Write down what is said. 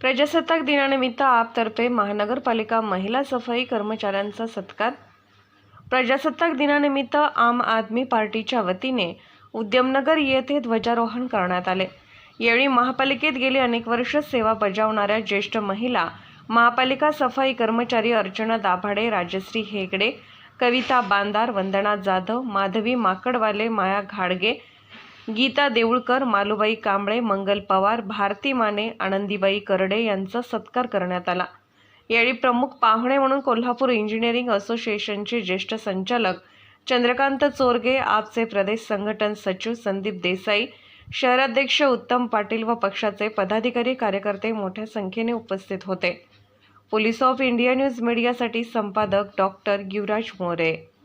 प्रजासत्ताक दिनानिमित्त आपतर्फे महानगरपालिका महिला सफाई कर्मचाऱ्यांचा सत्कार. प्रजासत्ताक दिनानिमित्त आम आदमी पार्टीच्या वतीने उद्यमनगर येथे ध्वजारोहण करण्यात आले. यावेळी महापालिकेत गेली अनेक वर्ष सेवा बजावणाऱ्या ज्येष्ठ महिला महापालिका सफाई कर्मचारी अर्चना दाभाडे राजश्री हेगडे कविता बांदार वंदना जाधव माधवी माकडवाले माया घाडगे गीता देऊळकर मालूबाई कांबळे मंगल पवार भारती माने आनंदीबाई करडे यांचा सत्कार करण्यात आला. यावेळी प्रमुख पाहुणे म्हणून कोल्हापूर इंजिनिअरिंग असोसिएशनचे ज्येष्ठ संचालक चंद्रकांत चोरगे आपचे प्रदेश संघटन सचिव संदीप देसाई शहराध्यक्ष उत्तम पाटील व पक्षाचे पदाधिकारी कार्यकर्ते मोठ्या संख्येने उपस्थित होते. पोलीस ऑफ इंडिया न्यूज मीडियासाठी संपादक डॉक्टर युवराज मोरे.